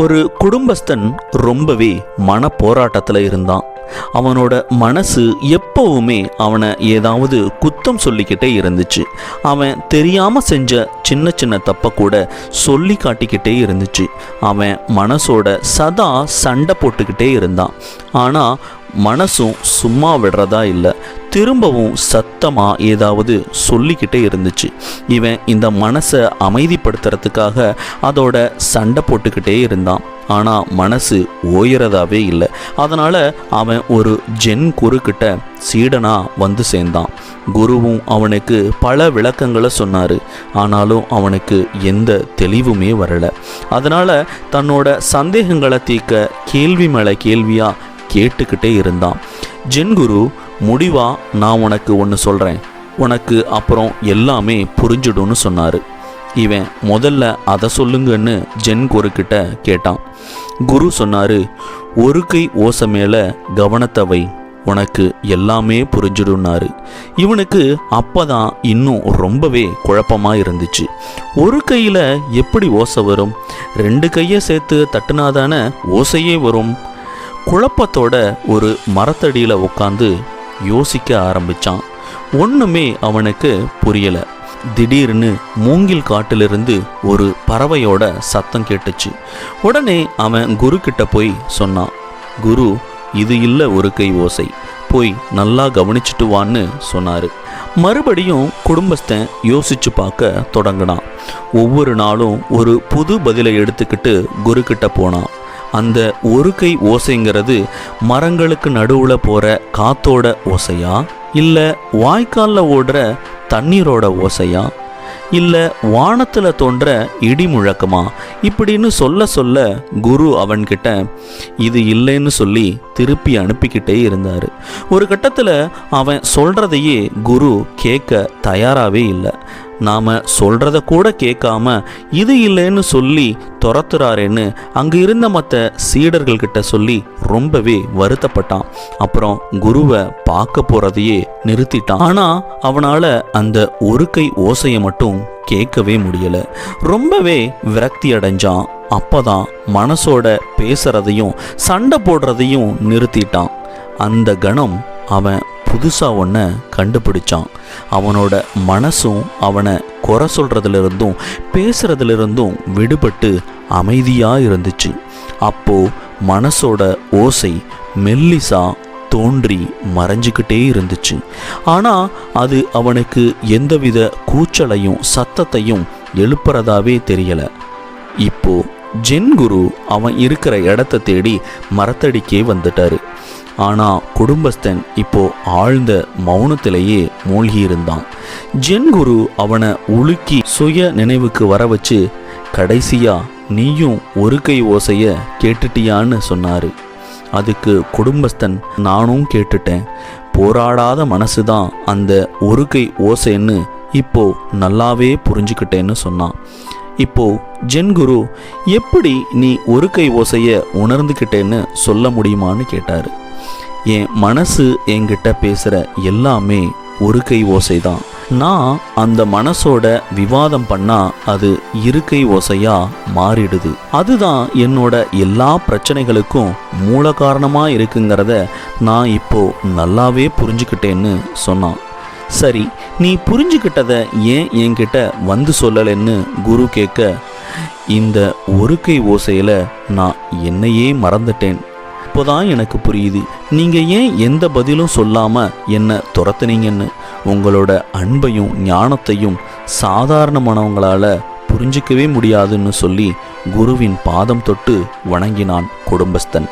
ஒரு குடும்பஸ்தன் ரொம்பவே மன போராட்டத்தில் இருந்தான். அவனோட மனசு எப்பவுமே அவனை ஏதாவது குத்தம் சொல்லிக்கிட்டே இருந்துச்சு. அவன் தெரியாமல் செஞ்ச சின்ன சின்ன தப்பை கூட சொல்லி காட்டிக்கிட்டே இருந்துச்சு. அவன் மனசோட சதா சண்டை போட்டுக்கிட்டே இருந்தான். ஆனால் மனசும் சும்மா விடுறதா இல்லை. திரும்பவும் சத்தமாக ஏதாவது சொல்லிக்கிட்டே இருந்துச்சு. இவன் இந்த மனசை அமைதிப்படுத்துறதுக்காக அதோட சண்டை போட்டுக்கிட்டே இருந்தான். ஆனால் மனசு ஓயறதாவே இல்லை. அதனால் அவன் ஒரு ஜென் குருக்கிட்ட சீடனாக வந்து சேர்ந்தான். குருவும் அவனுக்கு பல விளக்கங்களை சொன்னார். ஆனாலும் அவனுக்கு எந்த தெளிவுமே வரலை. அதனால் தன்னோட சந்தேகங்களை தீர்க்க கேள்வி மேலே கேள்வியாக கேட்டுக்கிட்டே இருந்தான். ஜென் குரு முடிவா நான் உனக்கு ஒன்று சொல்கிறேன் உனக்கு அப்புறம் எல்லாமே புரிஞ்சிடும்னு சொன்னார். இவன் முதல்ல அதை சொல்லுங்கன்னு ஜென் குருக்கிட்ட கேட்டான். குரு சொன்னார் ஒரு கை ஓசை மேலே கவனத்தை வை. உனக்கு எல்லாமே புரிஞ்சிடும்னாரு. இவனுக்கு அப்பதான் இன்னும் ரொம்பவே குழப்பமாக இருந்துச்சு. ஒரு கையில் எப்படி ஓசை வரும்? ரெண்டு கையை சேர்த்து தட்டுனாதானே ஓசையே வரும்? குழப்பத்தோட ஒரு மரத்தடியில் உட்காந்து யோசிக்க ஆரம்பிச்சான். ஒன்றுமே அவனுக்கு புரியலை. திடீர்னு மூங்கில் காட்டிலிருந்து ஒரு பறவையோட சத்தம் கேட்டுச்சு. உடனே அவன் குரு கிட்ட போய் சொன்னான் குரு இது இல்லை ஒரு கை ஓசை. போய் நல்லா கவனிச்சிட்டு வான்னு சொன்னார். மறுபடியும் குடும்பஸ்தன் யோசிச்சு பார்க்க தொடங்கினான். ஒவ்வொரு நாளும் ஒரு புது பதிலை எடுத்துக்கிட்டு குரு கிட்ட போனான். அந்த ஒரு கை ஓசைங்கிறது மரங்களுக்கு நடுவில் போகிற காத்தோட ஓசையா? இல்லை வாய்க்காலில் ஓடுற தண்ணீரோட ஓசையா? இல்லை வானத்தில் தோன்ற இடி முழக்கமா? இப்படின்னு சொல்ல சொல்ல குரு அவன்கிட்ட இது இல்லைன்னு சொல்லி திருப்பி அனுப்பிக்கிட்டே இருந்தார். ஒரு கட்டத்தில் அவன் சொல்கிறதையே குரு கேட்க தயாராகவே இல்லை. நாம் சொல்கிறத கூட கேட்காம இது இல்லைன்னு சொல்லி துரத்துறாரேன்னு அங்கே இருந்த மற்ற சீடர்கள்கிட்ட சொல்லி ரொம்பவே வருத்தப்பட்டான். அப்புறம் குருவை பார்க்க போகிறதையே நிறுத்திட்டான். ஆனால் அவனால் அந்த ஒரு கை ஓசையை மட்டும் கேட்கவே முடியலை. ரொம்பவே விரக்தி அடைஞ்சான். அப்பதான் மனசோட பேசுறதையும் சண்டை போடுறதையும் நிறுத்திட்டான். அந்த கணம் அவன் புதுசாக ஒன்றை கண்டுபிடிச்சான். அவனோட மனசும் அவனை குறை சொல்கிறதுலேருந்தும் பேசுகிறதுலேருந்தும் விடுபட்டு அமைதியாக இருந்துச்சு. அப்போது மனசோட ஓசை மெல்லிசா தோன்றி மறைஞ்சிக்கிட்டே இருந்துச்சு. ஆனால் அது அவனுக்கு எந்தவித கூச்சலையும் சத்தத்தையும் எழுப்புறதாவே தெரியலை. இப்போது ஜென் குரு அவன் இருக்கிற இடத்த தேடி மரத்தடிக்கே வந்துட்டாரு. ஆனால் குடும்பஸ்தன் இப்போ ஆழ்ந்த மௌனத்திலேயே மூழ்கியிருந்தான். ஜென் குரு அவனை உலுக்கி சுய நினைவுக்கு வர வச்சு கடைசியாக நீயும் ஒரு கை ஓசைய கேட்டுட்டியான்னு சொன்னார். அதுக்கு குடும்பஸ்தன் நானும் கேட்டுட்டேன். போராடாத மனசு தான் அந்த ஒரு கை ஓசைன்னு இப்போ நல்லாவே புரிஞ்சுக்கிட்டேன்னு சொன்னான். இப்போ ஜென் குரு எப்படி நீ ஒரு கை ஓசையை உணர்ந்துக்கிட்டேன்னு சொல்ல முடியுமான்னு கேட்டார். என் மனசு என்கிட்ட பேசுகிற எல்லாமே ஒரு கை ஓசை தான் நான் அந்த மனசோட விவாதம் பண்ணா அது இருக்கை ஓசையா மாறிடுது. அதுதான் என்னோட எல்லா பிரச்சனைகளுக்கும் மூல காரணமா இருக்குங்கிறத நான் இப்போ நல்லாவே புரிஞ்சுக்கிட்டேன்னு சொன்னான். சரி நீ புரிஞ்சுக்கிட்டத ஏன் என்கிட்ட வந்து சொல்லலைன்னு குரு கேட்க இந்த ஒரு கை ஓசையில் நான் என்னையே மறந்துட்டேன். இப்போதான் எனக்கு புரியுது நீங்கள் ஏன் எந்த பதிலும் சொல்லாமல் என்னை துரத்துனீங்கன்னு? உங்களோட அன்பையும் ஞானத்தையும் சாதாரணமானவங்களால் புரிஞ்சிக்கவே முடியாதுன்னு சொல்லி குருவின் பாதம் தொட்டு வணங்கினான் குடும்பஸ்தன்.